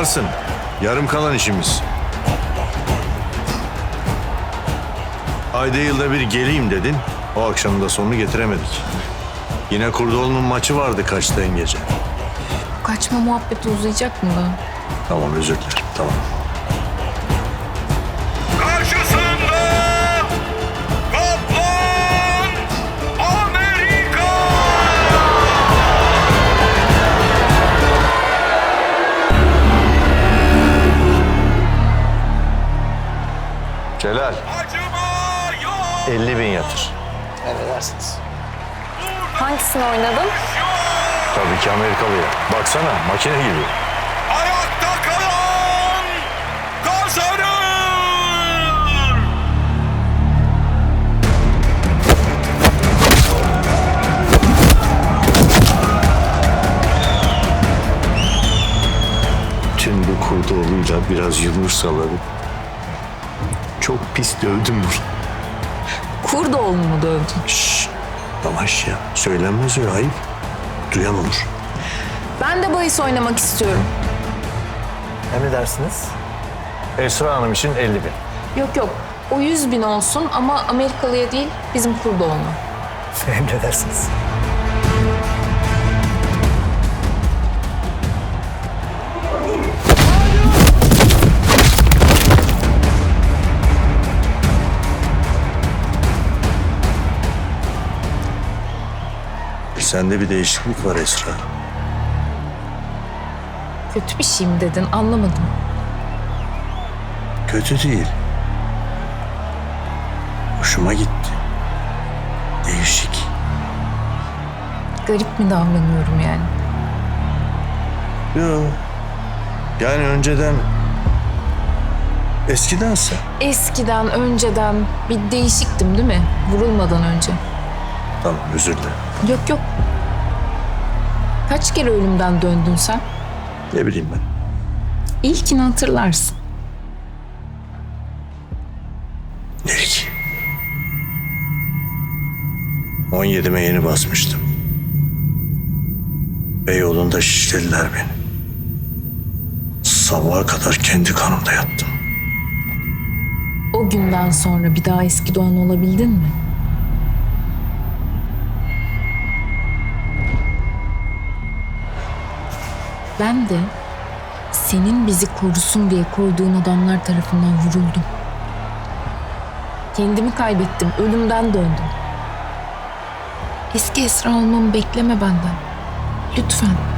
yaparsın. Yarım kalan işimiz. Ayda yılda bir geleyim dedin. O akşam da sonunu getiremedik. Yine Kurdoğlu'nun maçı vardı kaçtığın gece. Kaçma muhabbeti uzayacak mı daha? Tamam özür dilerim. Tamam. 50 bin yatır. Emredersiniz. Hangisini oynadın? Tabii ki Amerikalıya. Baksana makine gibi. Ayakta kalan kazanır. Tüm bu Kurdoğlu'yla biraz yumruk salladım. Çok pis dövdüm bunu. Kurdoğlu mu dövdün? Şşş. Yavaş ya. Söylenmez öyle ayıp. Duyan olur. Ben de bahis oynamak istiyorum. Emredersiniz. Esra Hanım için 50 bin. Yok yok. O 100 bin olsun ama Amerikalıya değil bizim Kurdoğlu'na. Emredersiniz. Sende bir değişiklik var Esra. Kötü bir şey mi dedin anlamadım. Kötü değil. Hoşuma gitti. Değişik. Garip mi davranıyorum yani? Yo. Yani önceden eskidense. Eskiden, önceden bir değişiktim değil mi? Vurulmadan önce. Tamam özür dilerim. Yok yok. Kaç kere ölümden döndün sen? Ne bileyim ben. İlkini hatırlarsın. Ne ki? 17'me yeni basmıştım. Beyoğlu'nda şişlediler beni. Sabaha kadar kendi kanımda yattım. O günden sonra bir daha eski doğan olabildin mi? Ben de senin bizi korusun diye koyduğun adamlar tarafından vuruldum. Kendimi kaybettim, ölümden döndüm. Eski Esra olmamı bekleme benden. Lütfen.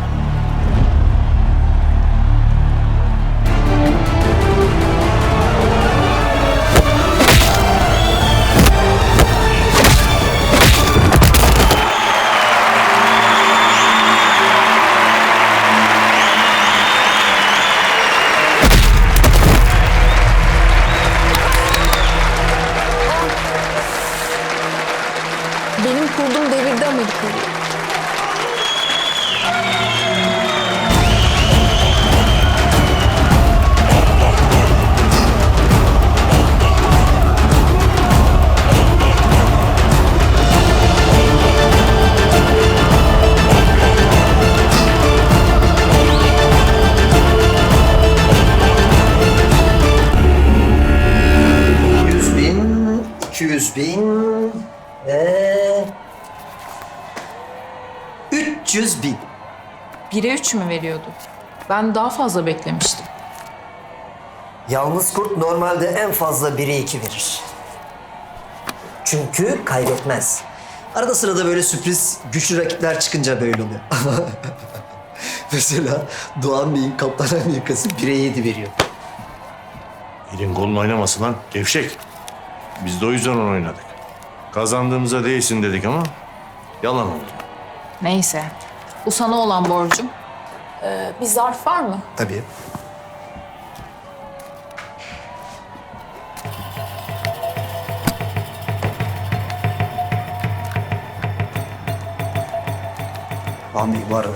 300 bin ve 300 bin. Bire üç mü veriyordu? Ben daha fazla beklemiştim. Yalnız kurt normalde en fazla biri iki verir. Çünkü kaybetmez. Arada sırada böyle sürpriz güçlü rakipler çıkınca böyle oluyor. Mesela Doğan Bey'in Kaptan Amerika'sı 1'e 7 veriyor. Elin kolun oynamasın lan gevşek. Biz de o yüzden onu oynadık. Kazandığımıza değilsin dedik ama yalan oldu. Neyse. Bu sana olan borcum. Ee, bir zarf var mı? Tabii. Bey bu arada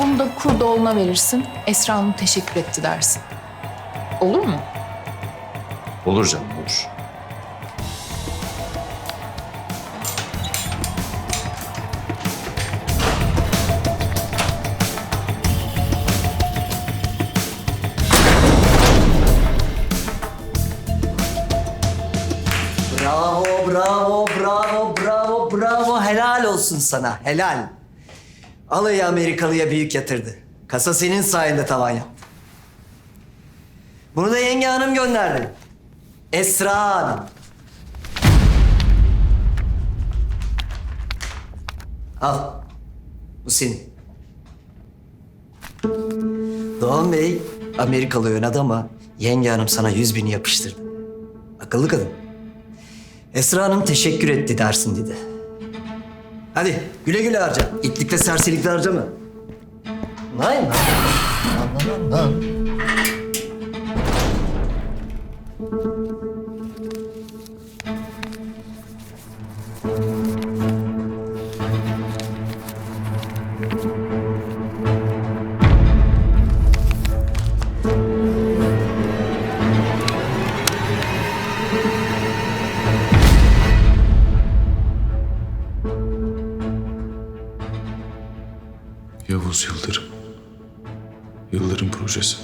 Bunu da Kurdoğlu'na verirsin. Esra Hanım teşekkür etti dersin. Olur mu? Olur canım olur. Bravo, bravo, bravo, bravo, bravo. Helal olsun sana, helal. Alayı Amerikalı'ya büyük yatırdı. Kasa senin sayende tavan yaptı. Bunu da yenge hanım gönderdi. Esra Hanım. Al. Bu senin. Doğan Bey Amerikalı oynadı ama yenge hanım sana yüz bini yapıştırdı. Akıllı kadın. Esra Hanım teşekkür etti dersin dedi. Hadi güle güle harca. İtlikle serserilikle harcama. Nay nay. Lan, lan, lan. напружуся.